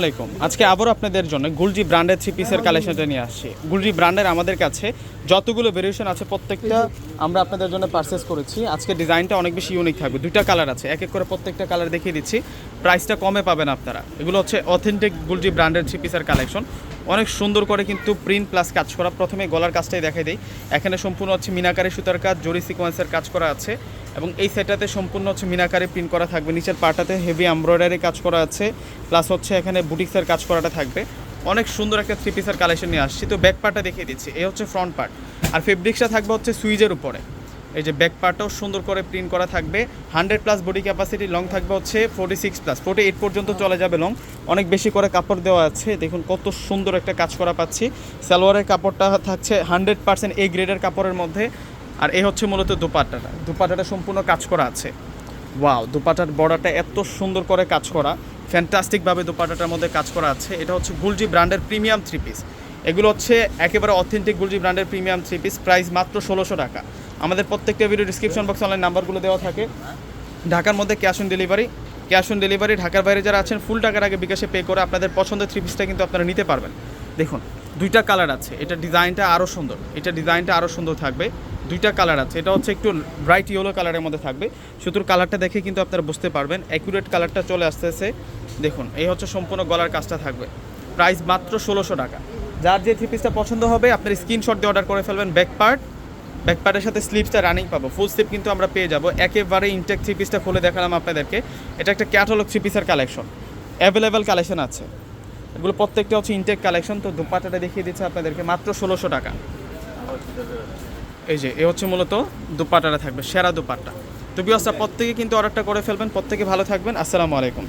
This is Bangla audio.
আলাইকুম। আজকে আবারও আপনাদের জন্য গুলজি ব্র্যান্ডের থ্রি পিসের কালেকশনটা নিয়ে আসছি। গুলজি ব্র্যান্ডের আমাদের কাছে যতগুলো ভেরিয়েশন আছে প্রত্যেকটা আমরা আপনাদের জন্য পারচেস করেছি। আজকে ডিজাইনটা অনেক বেশি ইউনিক থাকবে। দুইটা কালার আছে। এক এক করে প্রত্যেকটা কালার দেখিয়ে দিচ্ছি। প্রাইসটা কমে পাবেন আপনারা। এগুলো হচ্ছে অথেন্টিক গুলজি ব্র্যান্ডের থ্রি পিসের কালেকশন অনেক সুন্দর করে কিন্তু প্রিন্ট প্লাস কাজ করা। প্রথমে গলার কাজটাই দেখাই দেয় এখানে সম্পূর্ণ হচ্ছে মিনাকারি সুতার কাজ জরি সিকোয়েন্সের কাজ করা আছে। এবং এই সেটাতে সম্পূর্ণ হচ্ছে মিনাকারি প্রিন্ট করা থাকবে। নিচের পাটাতে হেভি এমব্রয়ডারি কাজ করা আছে প্লাস হচ্ছে এখানে বুটিক্সের কাজ করাটা থাকবে। অনেক সুন্দর একটা থ্রি পিসের কালেকশন নিয়ে আসছি। তো ব্যাক পার্টটা দেখিয়ে দিচ্ছি। এই হচ্ছে ফ্রন্ট পার্ট আর ফেব্রিক্সটা থাকবে হচ্ছে সুইজের উপরে। এই যে ব্যাক পার্টটাও সুন্দর করে প্রিন্ট করা থাকবে। Hundred plus body capacity long থাকবে হচ্ছে forty six plus forty eight পর্যন্ত চলে যাবে লং অনেক বেশি করে কাপড় দেওয়া আছে। দেখুন কত সুন্দর একটা কাজ করা পাচ্ছি। সালোয়ারের কাপড়টা থাকছে হান্ড্রেড পার্সেন্ট এ গ্রেডের কাপড়ের মধ্যে। আর এই হচ্ছে মূলত দুপাট্টাটা। দুপাট্টাটা সম্পূর্ণ কাজ করা আছে। ওয়াও দুপাটার বর্ডারটা এত সুন্দর করে কাজ করা। ফ্যান্টাস্টিকভাবে দুপাটাটার মধ্যে কাজ করা আছে। এটা হচ্ছে গুলজি ব্র্যান্ডের প্রিমিয়াম থ্রি পিস। এগুলো হচ্ছে একেবারে অথেন্টিক গুলজি ব্র্যান্ডের প্রিমিয়াম থ্রি পিস। প্রাইস মাত্র ষোলোশো টাকা। আমাদের প্রত্যেকটা ভিডিও ডিসক্রিপশন বক্সে অনলাইন নাম্বারগুলো দেওয়া থাকে। ঢাকার মধ্যে cash on delivery cash on delivery ঢাকার বাইরে যারা আছেন ফুল টাকার আগে বিকাশে পে করে আপনাদের পছন্দের থ্রি পিসটা কিন্তু আপনারা নিতে পারবেন। দেখুন দুইটা কালার আছে। এটা ডিজাইনটা আরও সুন্দর। এটা ডিজাইনটা আরও সুন্দর থাকবে। দুইটা কালার আছে। এটা হচ্ছে একটু ব্রাইট ইয়েলো কালারের মধ্যে থাকবে। শুধু কালারটা দেখে কিন্তু আপনারা বুঝতে পারবেন। অ্যাকুরেট কালারটা চলে আসতেছে। দেখুন, এই হচ্ছে সম্পূর্ণ গলার কাজটা থাকবে। প্রাইস মাত্র ষোলোশো টাকা। যার যে থ্রি পিসটা পছন্দ হবে, আপনার স্ক্রিনশট দিয়ে অর্ডার করে ফেলবেন ব্যাক পার্ট ব্যাক পার্টের সাথে স্লিপসটা রানিং পাবো। ফুল স্লিপ কিন্তু আমরা পেয়ে যাব। একেবারে ইনটেক থ্রি পিসটা খুলে দেখালাম আপনাদেরকে। এটা একটা ক্যাটালগ থ্রি পিসের কালেকশন অ্যাভেলেবেল কালেকশন আছে। এগুলো প্রত্যেকটা হচ্ছে ইনটেক কালেকশন তো দুপাটাটা দেখিয়ে দিচ্ছে আপনাদেরকে, মাত্র ষোলোশো টাকা। এই যে, এ হচ্ছে মূলত দুপাটাটা থাকবে, সেরা দুপাট্টা। তো বিয়সটা প্রত্যেকে কিন্তু অর্ডারটা করে ফেলবেন, প্রত্যেকে ভালো থাকবেন, আসসালামু আলাইকুম।